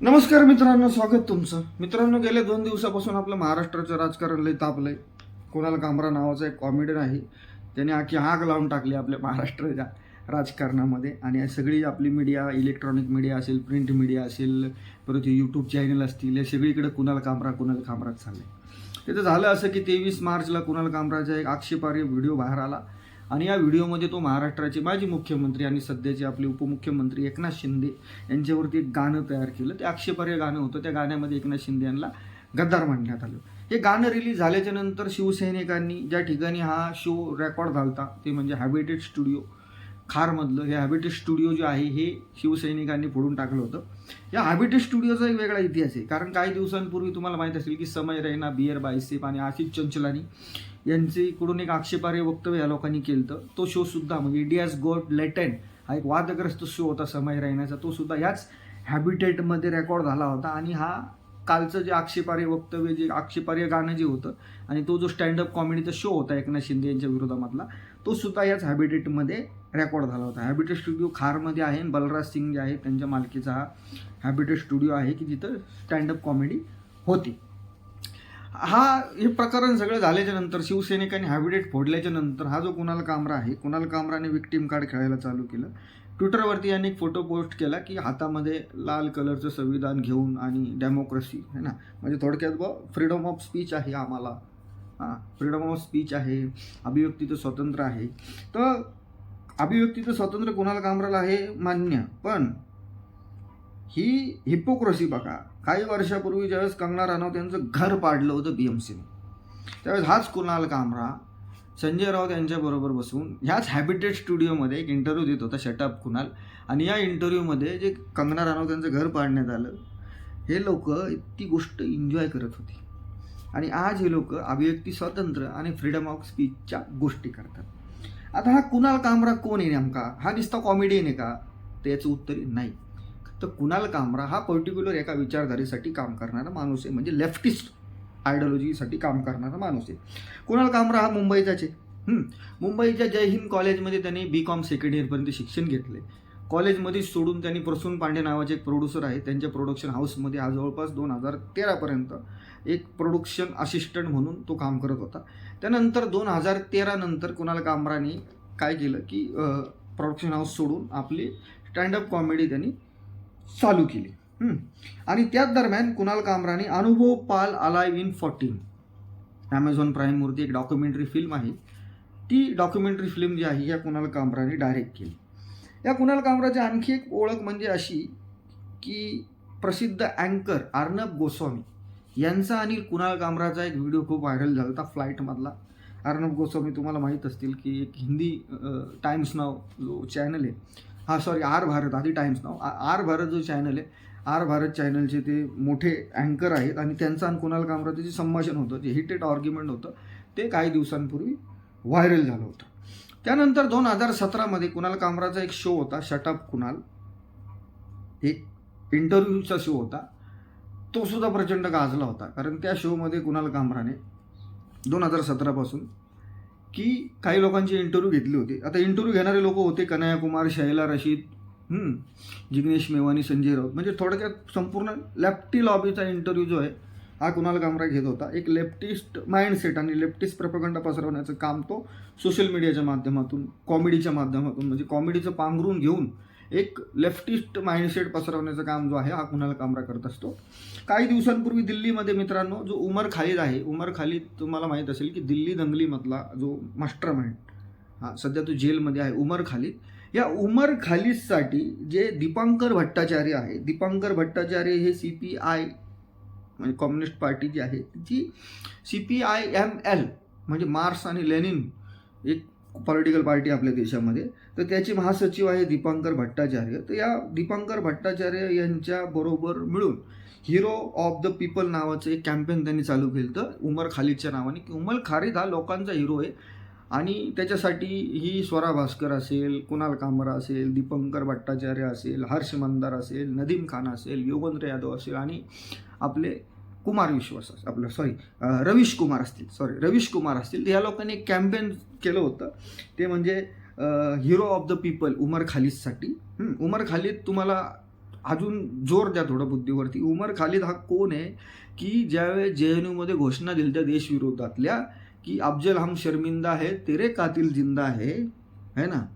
नमस्कार मित्रांनो स्वागत तुमचं. मित्रांनो गेल्या दोन दिवसापासून आपलं महाराष्ट्राचं राजकारण लय तापलंय. कोणाला कामरा नावाचा एक कॉमेडियन आहे त्याने आखी आग लावून टाकली आपल्या महाराष्ट्राच्या राजकारणामध्ये. आणि सगळी आपली मीडिया इलेक्ट्रॉनिक मीडिया असेल प्रिंट मीडिया असेल परत यूट्यूब चॅनल असतील या सगळीकडे कुणाला कामरा कुणाला कामराच चाललंय. तिथं झालं असं की तेवीस मार्चला कुणाल कामराचा एक आक्षेपार्ह व्हिडिओ बाहेर आला. आणि या व्हिडिओमध्ये तो महाराष्ट्राचे माजी मुख्यमंत्री आणि सध्याचे आपले उपमुख्यमंत्री एकनाथ शिंदे यांच्यावरती एक गाणं तयार केलं. ते आक्षेपार्ह गाणं होतं. त्या गाण्यामध्ये एकनाथ शिंदे यांना गद्दार म्हणण्यात आलं. हे गाणं रिलीज झाल्याच्यानंतर शिवसैनिकांनी ज्या ठिकाणी हा शो रेकॉर्ड झालता ते म्हणजे हॅबिटेड स्टुडिओ खारमधलं. हे हॅबिटेड स्टुडिओ जे आहे हे शिवसैनिकांनी फोडून टाकलं होतं. या हॅबिटेड स्टुडिओचा एक वेगळा इतिहास आहे. कारण काही दिवसांपूर्वी तुम्हाला माहीत असेल की समय रैना बियर बायसेप आणि आशिष चंचलानी यांचे इकडून एक आक्षेपार्ह वक्तव्य या लोकांनी केलं तो शो सुद्धा म्हणजे इंडियाज गोट लेटेन हा एक वादग्रस्त शो होता समय राहण्याचा तो सुद्धा याच हॅबिटेटमध्ये रेकॉर्ड झाला होता आणि हा कालचं जे आक्षेपार्ह वक्तव्य जे आक्षेपार्ह गाणं जे होतं आणि तो जो स्टँडअप कॉमेडीचा शो होता एकनाथ शिंदे यांच्या विरोधामधला तो सुद्धा याच हॅबिटेटमध्ये रेकॉर्ड झाला होता. हॅबिटेट स्टुडिओ खारमध्ये आहे बलराज सिंग जे आहे त्यांच्या मालकीचा हा हॅबिटेट स्टुडिओ आहे की जिथं स्टँडअप कॉमेडी होती. हा हे प्रकरण सगळं झाल्याच्यानंतर शिवसैनिकांनी हॅबिटेट फोडल्याच्या नंतर हा जो कुणाल कामरा आहे कुणाल कामराने विक्टीम कार्ड खेळायला चालू केलं. ट्विटरवरती यांनी एक फोटो पोस्ट केला की हातामध्ये लाल कलरचं संविधान घेऊन आणि डेमोक्रेसी है ना? म्हणजे थोडक्यात ब फ्रीडम ऑफ स्पीच आहे आम्हाला. हां फ्रीडम ऑफ स्पीच आहे अभिव्यक्तीचं स्वातंत्र्य आहे. तर अभिव्यक्तीचं स्वातंत्र्य कुणाला कामराला आहे मान्य पण ही हिपोक्रसी बघा. काही वर्षापूर्वी ज्यावेळेस कंगना राणावत यांचं घर पाडलं होतं बी एम सीने त्यावेळेस हाच कुणाल कामरा संजय राऊत यांच्याबरोबर बसून ह्याच हॅबिटेट स्टुडिओमध्ये एक इंटरव्ह्यू देत होता शटअप कुणाल. आणि या इंटरव्ह्यूमध्ये जे कंगना राणावत यांचं घर पाडण्यात आलं हे लोक ती गोष्ट एन्जॉय करत होती. आणि आज हे लोक अभिव्यक्ती स्वातंत्र्य आणि फ्रीडम ऑफ स्पीचच्या गोष्टी करतात. आता हा कुणाल कामरा कोण आहे नेमका? हा नुसता कॉमेडियन आहे का? त्याचं उत्तर नाही. तर कुणाल कामरा हा पर्टिक्युलर एका विचारधारेसाठी काम करणारा माणूस आहे. म्हणजे लेफ्टिस्ट आयडिओलॉजीसाठी काम करणारा माणूस आहे. कुणाल कामरा हा मुंबईचाच आहे. मुंबईच्या जय हिंद कॉलेजमध्ये त्यांनी बी कॉम सेकंड इयरपर्यंत शिक्षण घेतले कॉलेजमध्ये सोडून त्यांनी प्रसून पांडे नावाचे एक प्रोड्युसर आहे त्यांच्या प्रोडक्शन हाऊसमध्ये हा जवळपास दोन हजार तेरापर्यंत एक प्रोडक्शन असिस्टंट म्हणून तो काम करत होता. त्यानंतर दोन हजार तेरानंतर कुणाल कामराने काय केलं की प्रोडक्शन हाऊस सोडून आपली स्टँडअप कॉमेडी त्यांनी चालू केली. आणि त्याच दरम्यान Kunal कामराने Anubhav Pal alive in fourteen Amazon प्राईमवरती एक डॉक्युमेंटरी फिल्म आहे. ती डॉक्युमेंटरी फिल्म जी आहे या कुणाल कामराने डायरेक्ट केली. या कुणाल कामराची आणखी एक ओळख म्हणजे अशी की प्रसिद्ध अँकर अर्णब गोस्वामी यांचा आणि कुणाल कामराचा एक व्हिडिओ खूप व्हायरल झाला होता फ्लाईटमधला अर्णब गोस्वामी तुम्हाला माहीत असतील की एक हिंदी टाइम्स नाव जो चॅनल आहे हा सॉरी आर भारत आधी टाइम्स नाव. आर भारत जो चॅनल आहे आर भारत चॅनलचे ते मोठे अँकर आहेत आणि त्यांचं आणि कुणाल कामराचं जे संभाषण होतं जे हिटेड आर्ग्युमेंट होतं ते काही दिवसांपूर्वी व्हायरल झालं होतं. त्यानंतर दोन हजार सतरामध्ये कुणाल कामराचा एक शो होता शटअप कुणाल. एक इंटरव्ह्यूचा शो होता. तो सुद्धा प्रचंड गाजला होता कारण त्या शोमध्ये कुणाल कामराने दोन हजार सतरापासून की काही लोकांची इंटरव्ह्यू घेतली होती. आता इंटरव्ह्यू घेणारे लोक होते कन्हैया कुमार शैला रशीद जिग्नेश मेवानी संजय राऊत. म्हणजे थोडक्यात संपूर्ण लेफ्टी लॉबीचा इंटरव्ह्यू जो आहे हा कुणाल कामरा घेत होता. एक लेफ्टिस्ट माइंडसेट आणि लेफ्टिस्ट प्रपगंडा पसरवण्याचं काम तो सोशल मीडियाच्या माध्यमातून कॉमेडीच्या माध्यमातून म्हणजे कॉमेडीचं पांघरून घेऊन एक लेफ्टिस्ट माइंडसेट पसरवण्याचं काम जो आहे हा कुणाल कामरा करत असतो? काही दिवसांपूर्वी दिल्लीमध्ये मित्रांनो जो उमर खालिद आहे उमर खालिद तुम्हाला माहीत असेल की दिल्ली दंगलीमधला जो मास्टर माइंड हा सध्या तो जेलमध्ये आहे उमर खालिद. या उमर खालिदसाठी जे दीपांकर भट्टाचार्य आहे दीपांकर भट्टाचार्य हे सी पी आय म्हणजे कम्युनिस्ट पार्टी जी आहे जी C P I M L म्हणजे मार्क्स आणि लेनिन एक पॉलिटिकल पार्टी आपल्या देशामध्ये. तर त्याचे महासचिव आहे दीपांकर भट्टाचार्य. तर या दीपांकर भट्टाचार्य यांच्या बरोबर मिळून हिरो ऑफ द पीपल नावाचं एक कॅम्पेन त्यांनी चालू केलं तर उमर खालिदच्या नावाने. की उमर खालिद हा लोकांचा हिरो आहे. आणि त्याच्यासाठी ही स्वरा भास्कर असेल कुणाल कामरा असेल दीपंकर भट्टाचार्य असेल हर्ष मंदार असेल नदीम खान असेल योगेंद्र यादव असेल आणि आपले कुमार विश्वास अस- आपलं सॉरी रवीश कुमार असतील सॉरी रवीश कुमार असतील. या लोकांनी एक कॅम्पेन केलं होतं. ते म्हणजे hero of the people Umar खालिदसाठी Umar Khalid तुम्हाला अजून जोर द्या थोडं बुद्धीवरती. उमर खालिद हा कोण आहे? की ज्यावेळेस जे एन यूमध्ये घोषणा दिली त्या देशविरोधातल्या की अफजल हम शर्मिंदा है तेरे कातिल जिंदा है है ना?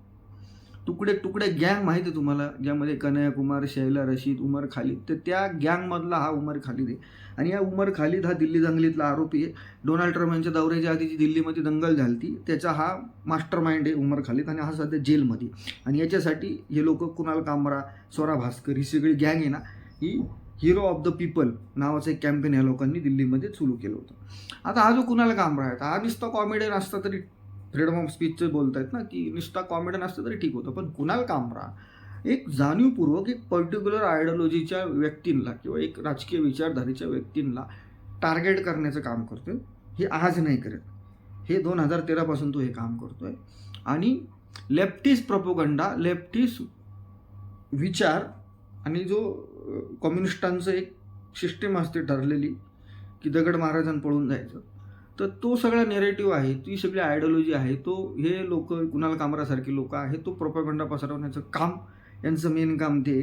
तुकडे तुकडे गँग माहिती आहे तुम्हाला ज्यामध्ये कन्हैया कुमार शैला रशीद उमर खालिद. तर त्या गँगमधला हा उमर खालिद आहे. आणि या उमर खालिद हा दिल्ली दंगलीतला आरोपी आहे. डोनाल्ड ट्रम्प यांच्या दौऱ्याच्या आधी जी दिल्लीमध्ये दंगल झाली ती त्याचा हा मास्टर माइंड आहे उमर खालिद आणि हा सध्या जेलमध्ये. आणि याच्यासाठी हे लोक कुणाल कामरा स्वरा भास्कर ही सगळी गँग आहे ना ही हिरो ऑफ द पीपल नावाचं एक कॅम्पेन या लोकांनी दिल्लीमध्ये सुरू केलं होतं. आता हा जो कुणाल कामरा आहे हा नुसता कॉमेडियन असता तरी फ्रीडम ऑफ बोलत बोलतायत ना की नुसता कॉमेडियन असतं तरी ठीक होतं पण कुणाल कामरा एक जाणीवपूर्वक एक पर्टिक्युलर आयडिओलॉजीच्या व्यक्तींना किंवा एक राजकीय विचारधारेच्या व्यक्तींना टार्गेट करण्याचं काम करतोय. हे आज नाही करत. हे दोन हजार तेरापासून तो हे काम करतोय. आणि लेफ्टिस्ट प्रपोगंडा लेफ्टिस्ट विचार आणि जो कम्युनिस्टांचं एक सिस्टीम असते ठरलेली की दगड महाराजांना पळून जायचं. तर तो सगळा नेरेटिव्ह आहे ती सगळी आयडिओलॉजी आहे तो हे लोक कुणाल कामरासारखे लोक आहे तो प्रोपागंडा पसरवण्याचं काम यांचं मेन काम ते.